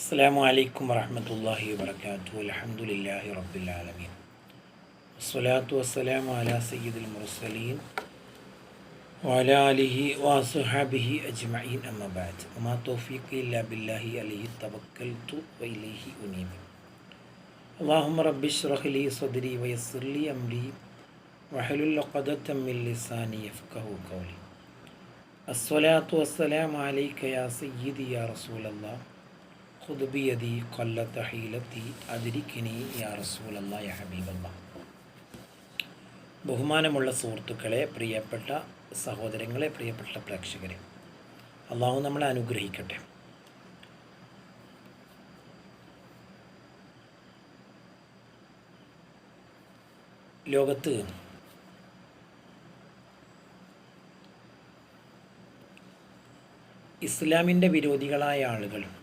അസ്സാം വലൈക്കും വറഹമത്തല്ലാഹി വാബർക്കാത്തു അലഹമുല്ലാഹി റബ്ബുലാലമീൻ വസ്സലാത്തു വസ്സലാം അല സയ്യിദുൽ മുർസലീൻ വല അലിഹി വാസുഹാബിഹി അജ്മഈൻ. അമ്മബാജ് അമാ തോഫീഖ് ഇല്ലാ ബില്ലാഹി അലിഹി തവക്കൽത്തു വൈലിഹി ഉനീബി. അള്ളാഹുമ റബ്ബിഷ് റഹ്ലി സദരി വയസ്സർലി അംലി വഹലുൽ ഖദത്തമ്മിൽ ലിസാനി യഫ്ഖഹു ഖൗലി. അസ്സലാത്തു വസ്സലാം അലൈക യാ സയ്യിദി യാ റസൂലല്ലാഹ് ഹുദുബിയതി കൊല്ലത്ത് ഹീലത്തി അതിരിക്കിനി യാ റസൂലല്ല യാ ഹബീബല്ല ബഹുമാനമുള്ള സുഹൃത്തുക്കളെ പ്രിയപ്പെട്ട സഹോദരങ്ങളെ പ്രിയപ്പെട്ട പ്രേക്ഷകരെ അള്ളാഹു നമ്മളെ അനുഗ്രഹിക്കട്ടെ. ലോകത്ത് ഇസ്ലാമിന്റെ വിരോധികളായ ആളുകളും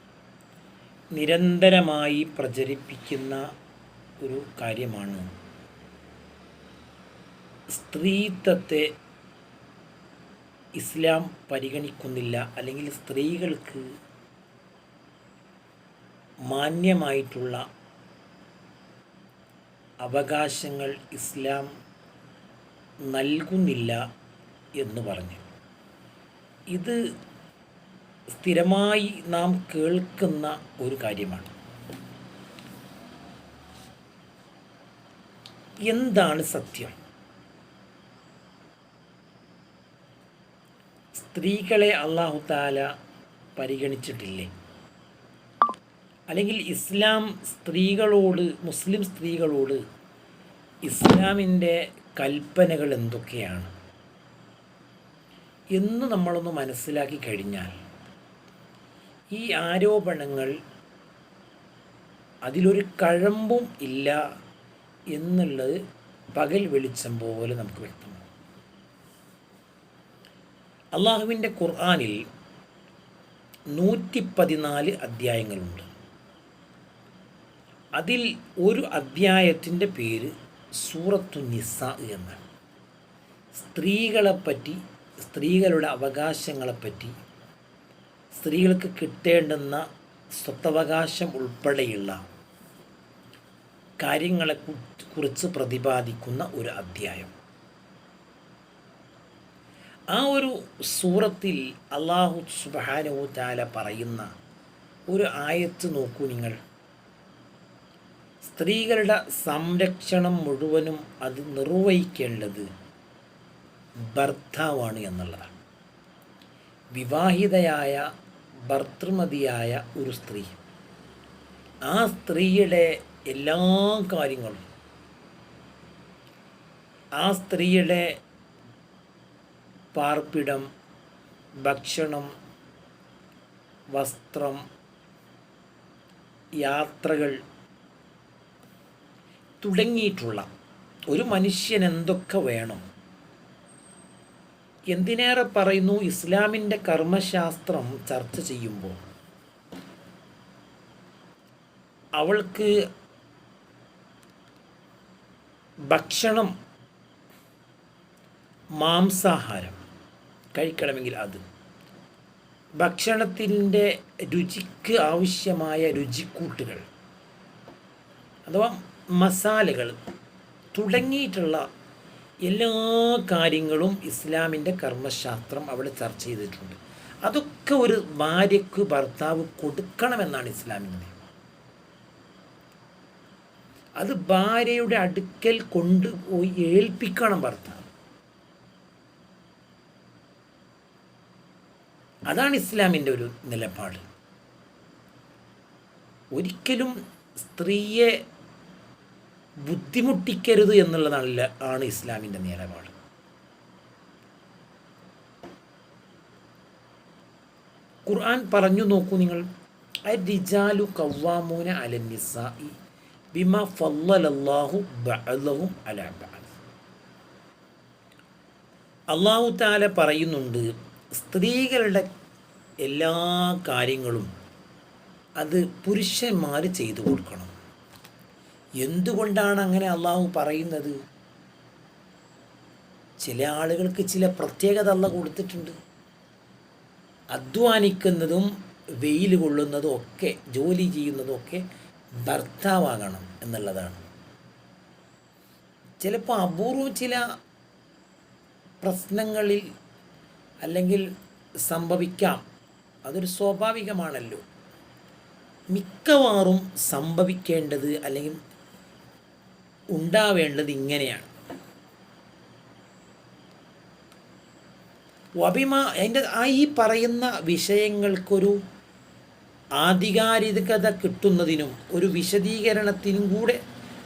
നിരന്തരമായി പ്രചരിപ്പിക്കുന്ന ഒരു കാര്യമാണ്. സ്ത്രീത്വത്തെ ഇസ്ലാം പരിഗണിക്കുന്നില്ല. അല്ലെങ്കിൽ സ്ത്രീകൾക്ക് മാന്യമായിട്ടുള്ള അവകാശങ്ങൾ ഇസ്ലാം നൽകുന്നില്ല എന്ന് പറഞ്ഞു. ഇത് സ്ഥിരമായി നാം കേൾക്കുന്ന ഒരു കാര്യമാണ്. എന്താണ് സത്യം? സ്ത്രീകളെ അള്ളാഹു താല പരിഗണിച്ചിട്ടില്ലേ? അല്ലെങ്കിൽ ഇസ്ലാം സ്ത്രീകളോട് മുസ്ലിം സ്ത്രീകളോട് ഇസ്ലാമിന്റെ കൽപ്പനകൾ എന്തൊക്കെയാണ്? എന്ന് നമ്മളൊന്ന് മനസ്സിലാക്കി കഴിഞ്ഞാൽ ഈ ആരോപണങ്ങൾ അതിലൊരു കഴമ്പും ഇല്ല എന്നുള്ളത് പകൽ വെളിച്ചം പോലെ നമുക്ക് വ്യക്തമാണ്. അള്ളാഹുവിന്റെ ഖുർആാനിൽ നൂറ്റി പതിനാല് അധ്യായങ്ങളുണ്ട്. അതിൽ ഒരു അധ്യായത്തിന്റെ പേര് സൂറത്തു നിസ എന്നാണ്. സ്ത്രീകളെപ്പറ്റി സ്ത്രീകളുടെ അവകാശങ്ങളെപ്പറ്റി സ്ത്രീകൾക്ക് കിട്ടേണ്ടുന്ന സ്വത്തവകാശം ഉൾപ്പെടെയുള്ള കാര്യങ്ങളെ കുറിച്ച് പ്രതിപാദിക്കുന്ന ഒരു അധ്യായം. ആ ഒരു സൂറത്തിൽ അള്ളാഹു സുബാനു താല പറയുന്ന ഒരു ആയത്ത് നോക്കൂ നിങ്ങൾ. സ്ത്രീകളുടെ സംരക്ഷണം മുഴുവനും അത് നിർവഹിക്കേണ്ടത് ഭർത്താവാണ് എന്നുള്ളതാണ്. വിവാഹിതയായ ഭർത്തൃമതിയായ ഒരു സ്ത്രീ. ആ സ്ത്രീയുടെ എല്ലാ കാര്യങ്ങളും ആ സ്ത്രീയുടെ പാർപ്പിടം ഭക്ഷണം വസ്ത്രം യാത്രകൾ തുടങ്ങിയിട്ടുള്ള ഒരു മനുഷ്യൻ എന്തൊക്കെ വേണം? എന്തിനേറെ പറയുന്നു? ഇസ്ലാമിന്റെ കർമ്മശാസ്ത്രം ചർച്ച ചെയ്യുമ്പോൾ. അവൾക്ക് ഭക്ഷണം മാംസാഹാരം കഴിക്കണമെങ്കിൽ അത്. ഭക്ഷണത്തിന്റെ രുചിക്ക് ആവശ്യമായ രുചിക്കൂട്ടുകൾ അഥവാ മസാലകൾ തുടങ്ങിയിട്ടുള്ള എല്ലാ കാര്യങ്ങളും ഇസ്ലാമിന്റെ കർമ്മശാസ്ത്രം അവിടെ ചർച്ച ചെയ്തിട്ടുണ്ട്. അതൊക്കെ ഒരു ഭാര്യയ്ക്ക് ഭർത്താവ് കൊടുക്കണമെന്നാണ് ഇസ്ലാമിന്റെ നിയമം. അത് ഭാര്യയുടെ അടുക്കൽ കൊണ്ടുപോയി ഏൽപ്പിക്കണം ഭർത്താവ്. അതാണ് ഇസ്ലാമിന്റെ ഒരു നിലപാട്. ഒരിക്കലും സ്ത്രീയെ ബുദ്ധിമുട്ടിക്കരുത് എന്നുള്ളതല്ല ആണ് ഇസ്ലാമിന്റെ നിലപാട്. ഖുർആൻ പറഞ്ഞു നോക്കൂ നിങ്ങൾ. റിജാലു കവ്വാമൂന അലന്നിസായി ബിമ ഫല്ലാഹു ബഅലഹും അള്ളാഹു താല പറയുന്നുണ്ട് സ്ത്രീകളുടെ എല്ലാ കാര്യങ്ങളും അത് പുരുഷന്മാർ ചെയ്തു കൊടുക്കണം. എന്തുകൊണ്ടാണ് അങ്ങനെ അള്ളാഹു പറയുന്നത്? ചില ആളുകൾക്ക് ചില പ്രത്യേകത അല്ല കൊടുത്തിട്ടുണ്ട്. അധ്വാനിക്കുന്നതും വെയിൽ കൊള്ളുന്നതും ഒക്കെ ജോലി ചെയ്യുന്നതും ഒക്കെ ഭർത്താവാകണം എന്നുള്ളതാണ്. ചിലപ്പോൾ അപൂർവം ചില പ്രശ്നങ്ങളിൽ അല്ലെങ്കിൽ സംഭവിക്കാം. അതൊരു സ്വാഭാവികമാണല്ലോ. മിക്കവാറും സംഭവിക്കേണ്ടത് അല്ലെങ്കിൽ ഉണ്ടാവേണ്ടത് ഇങ്ങനെയാണ്. അഭിമാ അതിന്റെ ആ ഈ പറയുന്ന വിഷയങ്ങൾക്കൊരു ആധികാരികത കിട്ടുന്നതിനും ഒരു വിശദീകരണത്തിനും കൂടെ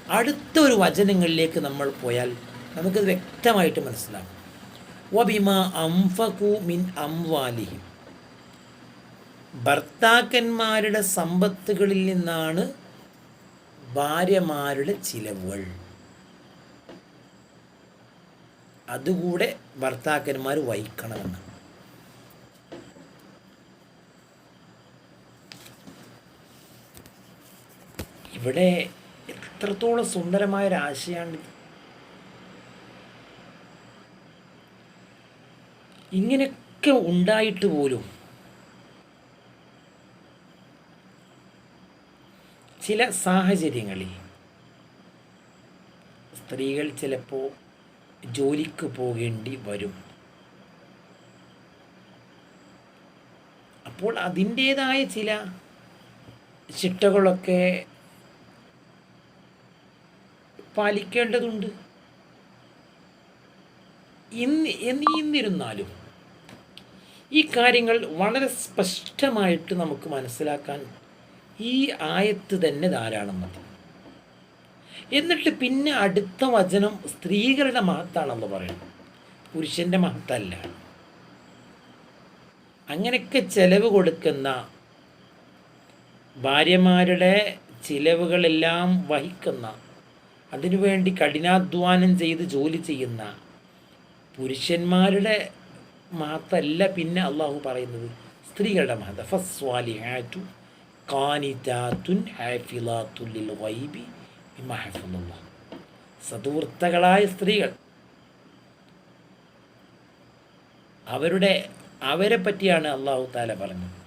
അടുത്ത ഒരു വചനങ്ങളിലേക്ക് നമ്മൾ പോയാൽ നമുക്കത് വ്യക്തമായിട്ട് മനസ്സിലാകും. വബിമ അംഫകു മിൻ അംവാലിഹിം. ഭർത്താക്കന്മാരുടെ സമ്പത്തുകളിൽ നിന്നാണ് ഭാര്യമാരുടെ ചിലവുകൾ. അതുകൂടെ ഭർത്താക്കന്മാർ വഹിക്കണമെന്ന്. ഇവിടെ എത്രത്തോളം സുന്ദരമായ ഒരു ആശയമാണിത് ഇങ്ങനെയൊക്കെ ഉണ്ടായിട്ട് പോലും ചില സാഹചര്യങ്ങളിൽ സ്ത്രീകൾ ചിലപ്പോൾ ജോലിക്ക് പോകേണ്ടി വരും. അപ്പോൾ അതിന്റേതായ ചില ചിട്ടകളൊക്കെ പാലിക്കേണ്ടതുണ്ട്. ഇന്ന് എന്നിരുന്നാലും ഈ കാര്യങ്ങൾ വളരെ സ്പഷ്ടമായിട്ട് നമുക്ക് മനസ്സിലാക്കാൻ ഈ ആയത്ത് തന്നെ ധാരാളം മതി. എന്നിട്ട് പിന്നെ അടുത്ത വചനം സ്ത്രീകളുടെ മഹത്താണെന്ന് പറയുന്നു പുരുഷന്റെ മഹത്തല്ല. അങ്ങനെയൊക്കെ ചെലവ് കൊടുക്കുന്ന ഭാര്യമാരുടെ ചിലവുകളെല്ലാം വഹിക്കുന്ന അതിനുവേണ്ടി കഠിനാധ്വാനം ചെയ്ത് ജോലി ചെയ്യുന്ന പുരുഷന്മാരുടെ മഹത്തല്ല. പിന്നെ അള്ളാഹു പറയുന്നത് സ്ത്രീകളുടെ മഹത്ത ഫസ്വാലിഹാറ്റു കാനിറ്റാത്തുൻ ഹാഫിലാത്തുല്ലിൽ വൈബി ബിമഹഫുള്ള സദൂർത്തകളായ സ്ത്രീകൾ അവരുടെ അവരെ പറ്റിയാണ് അള്ളാഹു താല പറഞ്ഞത്.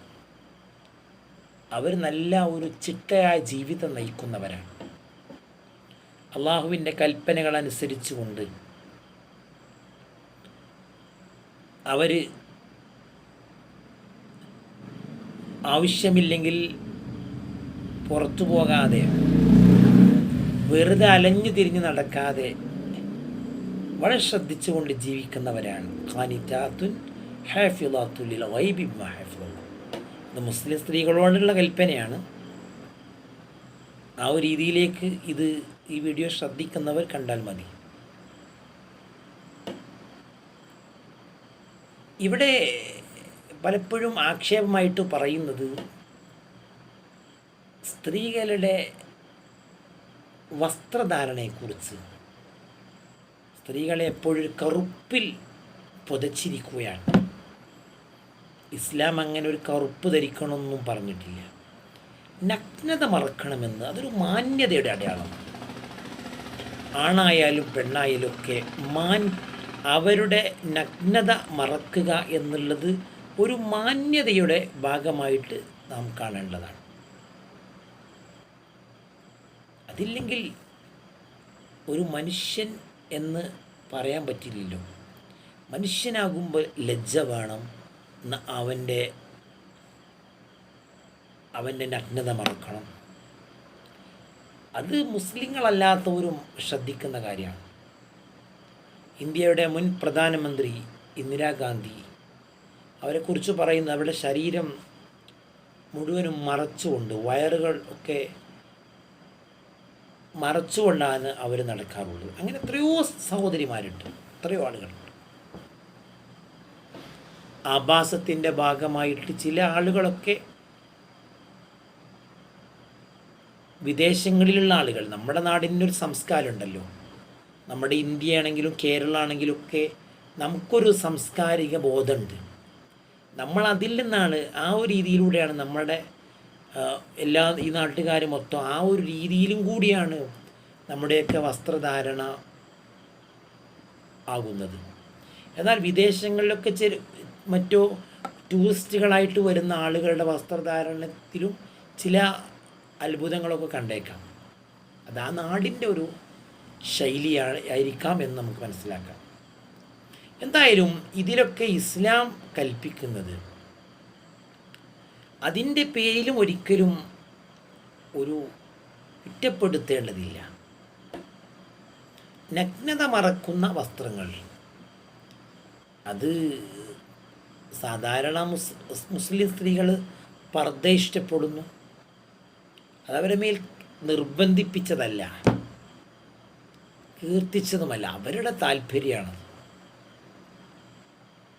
അവർ നല്ല ഒരു ചിട്ടയായ ജീവിതം നയിക്കുന്നവരാണ്. അള്ളാഹുവിന്റെ കൽപ്പനകൾ അനുസരിച്ചുകൊണ്ട് അവർ ആവശ്യമില്ലെങ്കിൽ പുറത്തു പോകാതെ വെറുതെ അലഞ്ഞു തിരിഞ്ഞു നടക്കാതെ വളരെ ശ്രദ്ധിച്ചുകൊണ്ട് ജീവിക്കുന്നവരാണ്. ഖാനിറ്റാത്തുൻ ഹാഫിലാത്തുല്ലിൽ വൈബി ഇത് മുസ്ലിം സ്ത്രീകളോടുള്ള കൽപ്പനയാണ്. ആ ഒരു രീതിയിലേക്ക് ഇത് ഈ വീഡിയോ ശ്രദ്ധിക്കുന്നവർ കണ്ടാൽ മതി. ഇവിടെ പലപ്പോഴും ആക്ഷേപമായിട്ട് പറയുന്നത് സ്ത്രീകളുടെ വസ്ത്രധാരണയെക്കുറിച്ച് സ്ത്രീകളെ എപ്പോഴും കറുപ്പിൽ പുതച്ചിരിക്കുകയാണ്. ഇസ്ലാം അങ്ങനെ ഒരു കറുപ്പ് ധരിക്കണമെന്നും പറഞ്ഞിട്ടില്ല. നഗ്നത മറക്കണമെന്ന് അതൊരു മാന്യതയുടെ അടയാളം. ആണായാലും പെണ്ണായാലും ഒക്കെ മാൻ അവരുടെ നഗ്നത മറക്കുക എന്നുള്ളത് ഒരു മാന്യതയുടെ ഭാഗമായിട്ട് നാം കാണേണ്ടതാണ്. അതില്ലെങ്കിൽ ഒരു മനുഷ്യൻ എന്ന് പറയാൻ പറ്റില്ലല്ലോ. മനുഷ്യനാകുമ്പോൾ ലജ്ജ വേണം. അവന്റെ അവന്റെ നഗ്നത മറക്കണം. അത് മുസ്ലിങ്ങളല്ലാത്തവരും ശ്രദ്ധിക്കുന്ന കാര്യമാണ്. ഇന്ത്യയുടെ മുൻ പ്രധാനമന്ത്രി ഇന്ദിരാഗാന്ധി അവരെക്കുറിച്ച് പറയുന്ന അവരുടെ ശരീരം മുഴുവനും മറച്ചുകൊണ്ട് വയറുകൾ ഒക്കെ മറച്ചുകൊണ്ടാണ് അവർ നടക്കാറുള്ളത്. അങ്ങനെ എത്രയോ സഹോദരിമാരുണ്ട്. എത്രയോ ആളുകളുണ്ട്. ആഭാസത്തിന്റെ ഭാഗമായിട്ട് ചില ആളുകളൊക്കെ വിദേശങ്ങളിലുള്ള ആളുകൾ. നമ്മുടെ നാടിന്റെ ഒരു സംസ്കാരം ഉണ്ടല്ലോ നമ്മുടെ ഇന്ത്യ ആണെങ്കിലും കേരള ആണെങ്കിലും ഒക്കെ നമുക്കൊരു സാംസ്കാരിക ബോധമുണ്ട്. നമ്മൾ അതിൽ നിന്നാണ് ആ ഒരു രീതിയിലൂടെയാണ് നമ്മുടെ എല്ലാ ഈ നാട്ടുകാർ മൊത്തം ആ ഒരു രീതിയിലും കൂടിയാണ് നമ്മുടെയൊക്കെ വസ്ത്രധാരണ ആകുന്നത്. എന്നാൽ വിദേശങ്ങളിലൊക്കെ ചെറു മറ്റോ ടൂറിസ്റ്റുകളായിട്ട് വരുന്ന ആളുകളുടെ വസ്ത്രധാരണത്തിലും ചില അത്ഭുതങ്ങളൊക്കെ കണ്ടേക്കാം. അത് ആ നാടിന്റെ ഒരു ശൈലിയാണ് ആയിരിക്കാം എന്ന് നമുക്ക് മനസ്സിലാക്കാം. എന്തായാലും ഇതിലൊക്കെ ഇസ്ലാം കൽപ്പിക്കുന്നത് അതിന്റെ പേരിലും ഒരിക്കലും ഒരു കുറ്റപ്പെടുത്തേണ്ടതില്ല. നഗ്നത മറക്കുന്ന വസ്ത്രങ്ങൾ. അത് സാധാരണ മുസ് മുസ്ലിം സ്ത്രീകൾ പർദ്ദ ഇഷ്ടപ്പെടുന്നു. അതവരെ മേൽ നിർബന്ധിപ്പിച്ചതല്ല. കീർത്തിച്ചതുമല്ല. അവരുടെ താല്പര്യമാണ്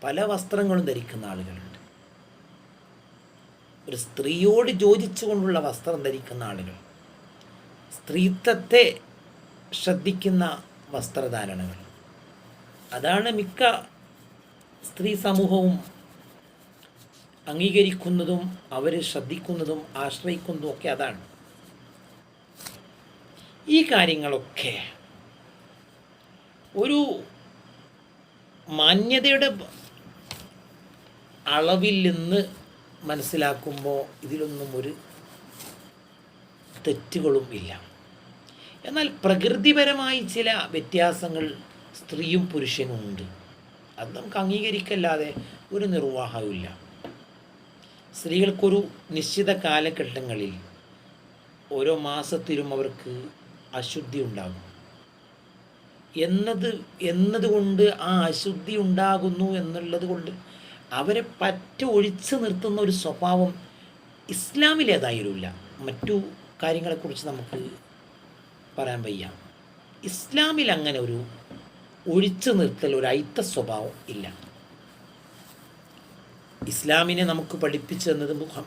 പല വസ്ത്രങ്ങളും ധരിക്കുന്ന ആളുകളുണ്ട് ഒരു സ്ത്രീയോട് യോജിച്ചുകൊണ്ടുള്ള വസ്ത്രം ധരിക്കുന്ന ആളുകൾ സ്ത്രീത്വത്തെ ശ്രദ്ധിക്കുന്ന വസ്ത്രധാരണകൾ. അതാണ് മിക്ക സ്ത്രീ സമൂഹവും അംഗീകരിക്കുന്നതും അവർ ശ്രദ്ധിക്കുന്നതും ആശ്രയിക്കുന്നതും ഒക്കെ അതാണ്. ഈ കാര്യങ്ങളൊക്കെ ഒരു മാന്യതയുടെ അളവിൽ നിന്ന് മനസ്സിലാക്കുമ്പോൾ ഇതിലൊന്നും ഒരു തെറ്റുകളും ഇല്ല. എന്നാൽ പ്രകൃതിപരമായി ചില വ്യത്യാസങ്ങൾ സ്ത്രീയും പുരുഷനും ഉണ്ട്. അത് നമുക്ക് അംഗീകരിക്കല്ലാതെ ഒരു നിർവാഹമില്ല സ്ത്രീകൾക്കൊരു നിശ്ചിത കാലഘട്ടങ്ങളിൽ ഓരോ മാസത്തിലും അവർക്ക് അശുദ്ധി ഉണ്ടാകും. എന്നത് എന്നതുകൊണ്ട് ആ അശുദ്ധി ഉണ്ടാകുന്നു എന്നുള്ളത് കൊണ്ട് അവരെ പറ്റ ഒഴിച്ചു നിർത്തുന്ന ഒരു സ്വഭാവം ഇസ്ലാമിലേതായാലും മറ്റു കാര്യങ്ങളെക്കുറിച്ച് നമുക്ക് പറയാൻ വയ്യ. ഇസ്ലാമിൽ അങ്ങനെ ഒരു ഒഴിച്ചു നിർത്തൽ ഒരു അയിത്ത സ്വഭാവം ഇല്ല. ഇസ്ലാമിനെ നമുക്ക് പഠിപ്പിച്ചു തന്നത് മുഹ-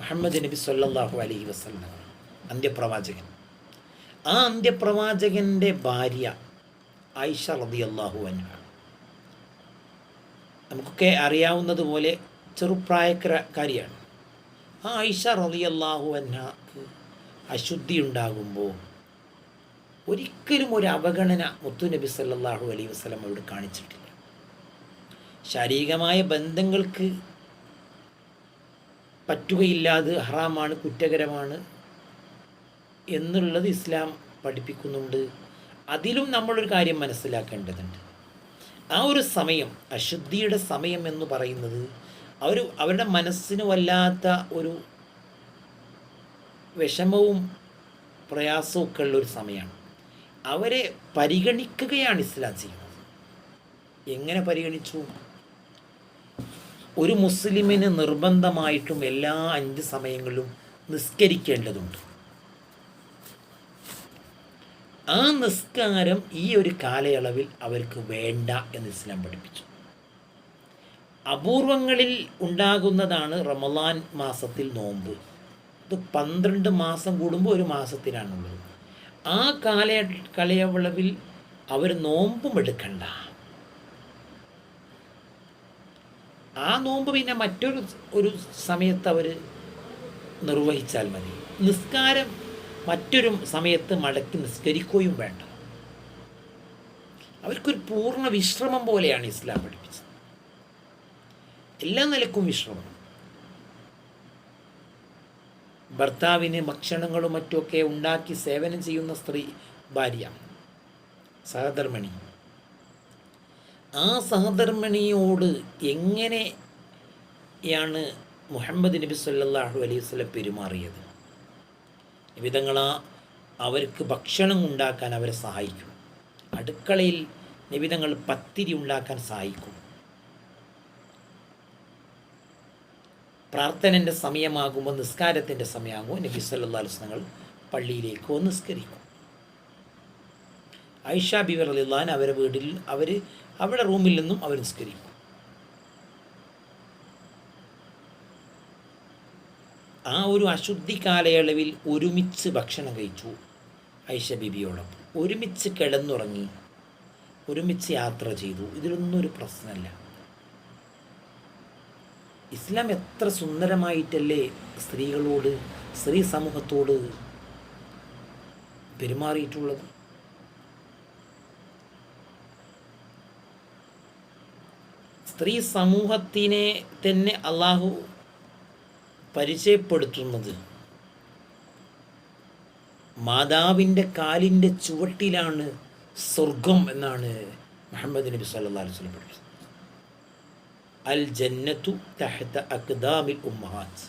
മുഹമ്മദ് നബി സല്ലാഹു അലൈഹി വസല്ലം അന്ത്യപ്രവാചകൻ. ആ അന്ത്യപ്രവാചകന്റെ ഭാര്യ ആയിഷ റബി അള്ളാഹു അൻഹ. നമുക്കൊക്കെ അറിയാവുന്നതുപോലെ ചെറുപ്രായക്കാരിയാണ് ആ ഐഷ റളിയല്ലാഹു അൻഹക്ക് അശുദ്ധി ഉണ്ടാകുമ്പോൾ ഒരിക്കലും ഒരു അവഗണന മുത്തു നബി സല്ലാഹു അലൈ വസ്ലം അവിടെ കാണിച്ചിട്ടില്ല. ശാരീരികമായ ബന്ധങ്ങൾക്ക് പറ്റുകയില്ലാതെ ഹറാമാണ് കുറ്റകരമാണ് എന്നുള്ളത് ഇസ്ലാം പഠിപ്പിക്കുന്നുണ്ട്. അതിലും നമ്മളൊരു കാര്യം മനസ്സിലാക്കേണ്ടതുണ്ട്. ആ ഒരു സമയം അശുദ്ധിയുടെ സമയം എന്ന് പറയുന്നത് അവർ അവരുടെ മനസ്സിന് വല്ലാത്ത ഒരു വിഷമവും പ്രയാസവും ഒക്കെ ഉള്ള ഒരു സമയമാണ്. അവരെ പരിഗണിക്കുകയാണ് ഇസ്ലാം ചെയ്യുന്നത്. എങ്ങനെ പരിഗണിച്ചു? ഒരു മുസ്ലിമിന് നിർബന്ധമായിട്ടും എല്ലാ അഞ്ച് സമയങ്ങളിലും നിസ്കരിക്കേണ്ടതുണ്ട്. ആ നിസ്കാരം ഈ ഒരു കാലയളവിൽ അവർക്ക് വേണ്ട എന്ന് ഇസ്ലാം പഠിപ്പിച്ചു. അപൂർവങ്ങളിൽ ഉണ്ടാകുന്നതാണ് റമലാൻ മാസത്തിൽ നോമ്പ്. ഇത് പന്ത്രണ്ട് മാസം കൂടുമ്പോൾ ഒരു മാസത്തിലാണുള്ളത്. ആ കാല കാലയളവിൽ അവർ നോമ്പും എടുക്കണ്ട. ആ നോമ്പ് പിന്നെ മറ്റൊരു ഒരു സമയത്ത് അവർ നിർവഹിച്ചാൽ മതി. നിസ്കാരം മറ്റൊരു സമയത്ത് മടക്കി നിസ്കരിക്കുകയും വേണ്ട. അവർക്കൊരു പൂർണ വിശ്രമം പോലെയാണ് ഇസ്ലാം പഠിപ്പിച്ചത്. എല്ലാ നിലക്കും വിശ്രമം. ഭർത്താവിന് ഭക്ഷണങ്ങളും മറ്റുമൊക്കെ ഉണ്ടാക്കി സേവനം ചെയ്യുന്ന സ്ത്രീ ഭാര്യ സഹധർമ്മിണി. ആ സഹധർമ്മിണിയോട് എങ്ങനെയാണ് മുഹമ്മദ് നബി സല്ലാഹു അലൈഹി വസല്ലം പെരുമാറിയത്? വിധങ്ങളാ അവർക്ക് ഭക്ഷണം ഉണ്ടാക്കാൻ അവരെ സഹായിക്കും. അടുക്കളയിൽ നിബിധങ്ങൾ പത്തിരി ഉണ്ടാക്കാൻ സഹായിക്കും. പ്രാർത്ഥനന്റെ സമയമാകുമ്പോൾ നിസ്കാരത്തിന്റെ സമയമാകുമ്പോൾ നബി അലൈഹി വസല്ലം പള്ളിയിലേക്കോ നിസ്കരിക്കും. ഐഷ ബിവർ അലിള്ളാൻ അവരെ വീട്ടിൽ അവർ അവരുടെ റൂമിൽ നിന്നും അവർ നിസ്കരിക്കും. ആ ഒരു അശുദ്ധി കാലയളവിൽ ഒരുമിച്ച് ഭക്ഷണം കഴിച്ചു ഐഷ ബിബിയോടൊപ്പം. ഒരുമിച്ച് കിടന്നുറങ്ങി ഒരുമിച്ച് യാത്ര ചെയ്തു. ഇതിലൊന്നും ഒരു പ്രശ്നമല്ല. ഇസ്ലാം എത്ര സുന്ദരമായിട്ടല്ലേ സ്ത്രീകളോട് സ്ത്രീ സമൂഹത്തോട് പെരുമാറിയിട്ടുള്ളത്. സ്ത്രീ സമൂഹത്തിനെ തന്നെ അള്ളാഹു പരിചയപ്പെടുത്തുന്നത്. മാതാവിന്റെ കാലിന്റെ ചുവട്ടിലാണ് സ്വർഗം എന്നാണ് മുഹമ്മദ് നബി സല്ലാ അലൈഹി സ്വലം പഠിച്ചത് അൽ ജന്നത്തു തഹത്ത അക്ദാമിൽ ഉമ്മഹാത്ത്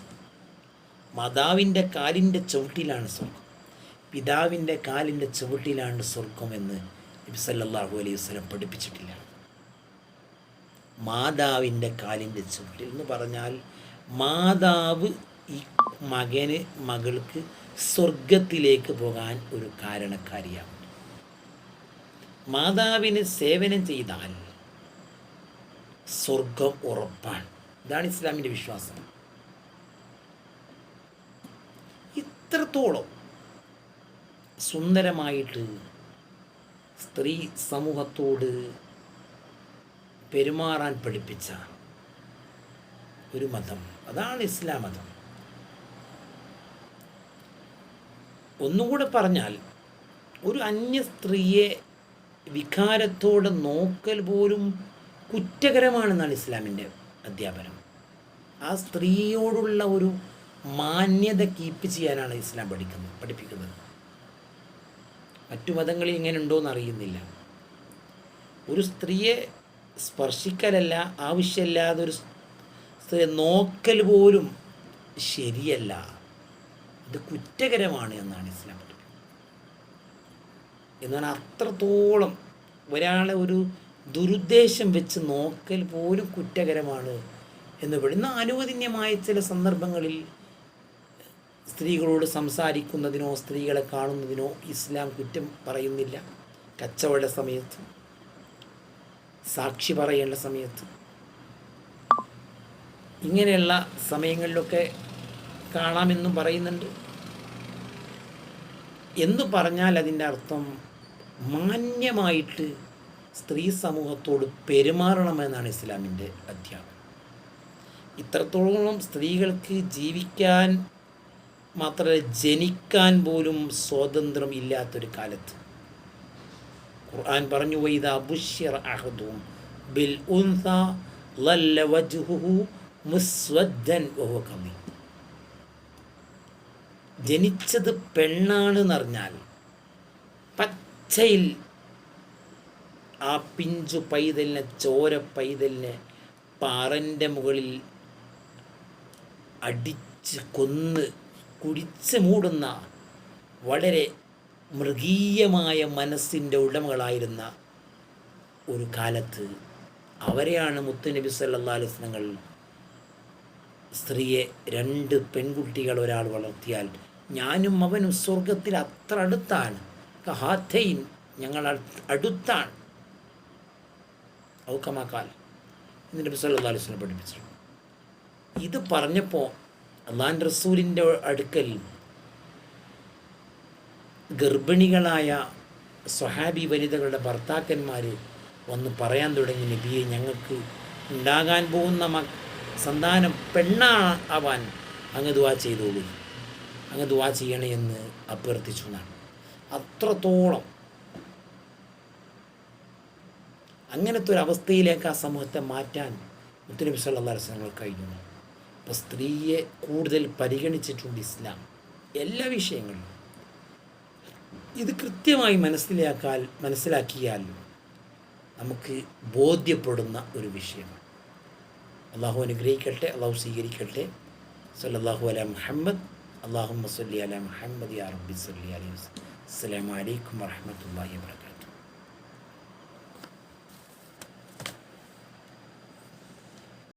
മാതാവിന്റെ കാലിന്റെ ചുവട്ടിലാണ് സ്വർഗം. പിതാവിന്റെ കാലിന്റെ ചുവട്ടിലാണ് സ്വർഗം എന്ന് നബി സല്ലാഹു അലൈഹി വസ്ലം പഠിപ്പിച്ചിട്ടില്ല. മാതാവിന്റെ കാലിന്റെ ചുവട്ടിൽ എന്ന് പറഞ്ഞാൽ മാതാവ് ഈ മകന് മകൾക്ക് സ്വർഗത്തിലേക്ക് പോകാൻ ഒരു കാരണക്കാരിയാണ്. മാതാവിന് സേവനം ചെയ്താൽ സ്വർഗം ഉറപ്പാണ്. ഇതാണ് ഇസ്ലാമിന്റെ വിശ്വാസം. ഇത്രത്തോളം സുന്ദരമായിട്ട് സ്ത്രീ സമൂഹത്തോട് പെരുമാറാൻ പഠിപ്പിച്ച ഒരു മതം. അതാണ് ഇസ്ലാം മതം ഒന്നുകൂടെ പറഞ്ഞാൽ ഒരു അന്യ സ്ത്രീയെ വികാരത്തോടെ നോക്കൽ പോലും കുറ്റകരമാണെന്നാണ് ഇസ്ലാമിന്റെ അധ്യാപനം. ആ സ്ത്രീയോടുള്ള ഒരു മാന്യത കീപ്പ് ചെയ്യാനാണ് ഇസ്ലാം പഠിക്കുന്നത് പഠിപ്പിക്കുന്നത്. മറ്റു മതങ്ങളിൽ ഇങ്ങനെ ഉണ്ടോ എന്നറിയുന്നില്ല ഒരു സ്ത്രീയെ സ്പർശിക്കലല്ല ആവശ്യമില്ലാതെ ഒരു സ്ത്രീയെ നോക്കൽ പോലും ശരിയല്ല. ഇത് കുറ്റകരമാണ് എന്നാണ് ഇസ്ലാം പഠിപ്പിക്കുന്നത് എന്നാൽ അത്രത്തോളം ഒരാളെ ഒരു ദുരുദ്ദേശം വെച്ച് നോക്കൽ പോലും കുറ്റകരമാണ് എന്ന് പറയുന്ന അനുവദനീയമായ ചില സന്ദർഭങ്ങളിൽ സ്ത്രീകളോട് സംസാരിക്കുന്നതിനോ സ്ത്രീകളെ കാണുന്നതിനോ ഇസ്ലാം കുറ്റം പറയുന്നില്ല. കച്ചവട സമയത്ത് സാക്ഷി പറയേണ്ട സമയത്ത്. ഇങ്ങനെയുള്ള സമയങ്ങളിലൊക്കെ കാണാമെന്നും പറയുന്നുണ്ട്. എന്ന് പറഞ്ഞാൽ അതിന്റെ അർത്ഥം മാന്യമായിട്ട് സ്ത്രീ സമൂഹത്തോട് പെരുമാറണമെന്നാണ് ഇസ്ലാമിന്റെ അധ്യാപനം. ഇത്രത്തോളം സ്ത്രീകൾക്ക് ജീവിക്കാൻ മാത്രമല്ല ജനിക്കാൻ പോലും സ്വാതന്ത്ര്യം ഇല്ലാത്തൊരു കാലത്ത്. ഖുർആൻ പറഞ്ഞു വൈദ ബുഷിർ അഹദും ബിൽ ഉൻസ ലല്ല വജ്ഹുഹു മുസ്വദ്ദൻ ഓ കമി. ജനിച്ചത് പെണ്ണാണെന്നറിഞ്ഞാൽ പച്ചയിൽ ആ പിഞ്ചു പൈതലിനെ ചോര പൈതലിനെ പാറന്റെ മുകളിൽ അടിച്ച് കൊന്ന് കുടിച്ച് മൂടുന്ന വളരെ മൃഗീയമായ മനസ്സിന്റെ ഉടമകളായിരുന്ന ഒരു കാലത്ത് അവരെയാണ് മുത്തുനബി സല്ലാ അലിസ്ലങ്ങൾ സ്ത്രീയെ രണ്ട് പെൺകുട്ടികൾ ഒരാൾ വളർത്തിയാൽ ഞാനും അവനും സ്വർഗത്തിൽ അത്ര അടുത്താണ്. കഹാത്തയും ഞങ്ങൾ അടുത്താണ്. ഔക്കമാക്കാൽ എന്ന് നബി സല്ലാ പഠിപ്പിച്ചു. ഇത് പറഞ്ഞപ്പോൾ അള്ളാൻ റസൂലിന്റെ അടുക്കൽ ഗർഭിണികളായ സ്വഹാബി വനിതകളുടെ ഭർത്താക്കന്മാർ വന്ന് പറയാൻ തുടങ്ങി നബിയെ ഞങ്ങൾക്ക് ഉണ്ടാകാൻ പോകുന്ന സന്താനം പെണ്ണാവാൻ അങ്ങ് ദുവാ ചെയ്തോളൂ. അങ്ങ് ദുവാ ചെയ്യണേ എന്ന് അഭ്യർത്ഥിച്ചു എന്നാണ്. അത്രത്തോളം അങ്ങനത്തെ ഒരു അവസ്ഥയിലേക്ക് ആ സമൂഹത്തെ മാറ്റാൻ മുത്തനബി വസ്ലങ്ങൾ കഴിഞ്ഞു. അപ്പോൾ സ്ത്രീയെ കൂടുതൽ പരിഗണിച്ചിട്ടുണ്ട് ഇസ്ലാം എല്ലാ വിഷയങ്ങളിലും. ഇത് കൃത്യമായി മനസ്സിലാക്കാൽ മനസ്സിലാക്കിയാൽ നമുക്ക് ബോധ്യപ്പെടുന്ന ഒരു വിഷയമാണ്. അള്ളാഹു അനുഗ്രഹിക്കട്ടെ അള്ളാഹു സ്വീകരിക്കട്ടെ. സല്ലാഹു അല മുഹമ്മദ് അള്ളാഹു മസ്ലി അല മുഹമ്മദ് യാ റബ്ബി സല്ലി അലൈഹി വസ്ലാം അലൈക്കും വാഹമത്തല്ലാഹി വാബർക്കാത്തു